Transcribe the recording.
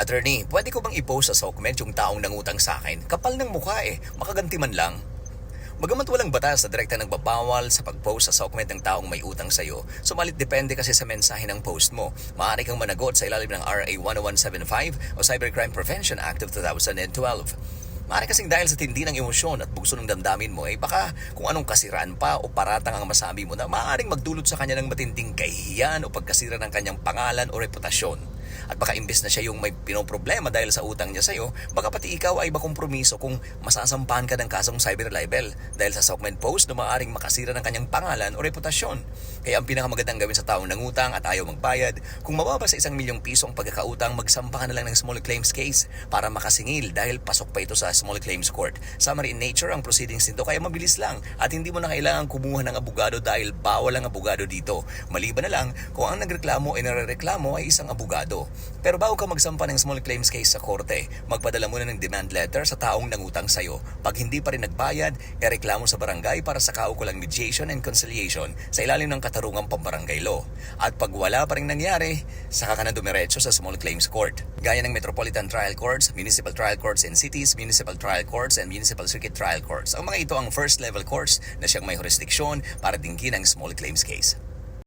Attorney, pwede ko bang i-post sa SOCMED yung taong nangutang sa akin? Kapal ng mukha eh, makaganti man lang. Bagamat walang batas na direkta nagbabawal sa pag-post sa SOCMED ng taong may utang sa'yo, sumalit depende kasi sa mensahe ng post mo. Maaari kang managot sa ilalim ng RA 10175 o Cybercrime Prevention Act of 2012. Maaari kasing dahil sa tindi ng emosyon at bugso ng damdamin mo, eh baka kung anong kasiraan pa o paratang ang masabi mo na maaaring magdulot sa kanya ng matinding kahihiyan o pagkasira ng kanyang pangalan o reputasyon. At baka imbes na siya yung may pinoproblema dahil sa utang niya sa'yo, baka pati ikaw ay makompromiso kung masasampahan ka ng kasong cyber libel dahil sa Sockman Post na maaaring makasira ng kanyang pangalan o reputasyon. Kaya ang pinakamagandang gawin sa taong nangutang at ayaw magbayad, kung mababa sa isang milyong piso ang pagkakautang, magsampa na lang ng small claims case para makasingil dahil pasok pa ito sa small claims court. Summary in nature ang proceedings nito kaya mabilis lang at hindi mo na kailangan kumuha ng abogado dahil bawal ang abogado dito. Maliban na lang kung ang nagreklamo ay narereklamo ay isang abogado. Pero bago ka magsampa ng small claims case sa korte, magpadala muna ng demand letter sa taong nangutang sa'yo. Pag hindi pa rin nagbayad, ereklamo sa barangay para sa kaukulang mediation and conciliation sa ilalim ng katarungang pambarangay law. At pag wala pa rin nangyari, saka ka na dumiretso sa small claims court. Gaya ng Metropolitan Trial Courts, Municipal Trial Courts in Cities, Municipal Trial Courts, and Municipal Circuit Trial Courts. Ang mga ito ang first level courts na siyang may jurisdiksyon para dinggin ang small claims case.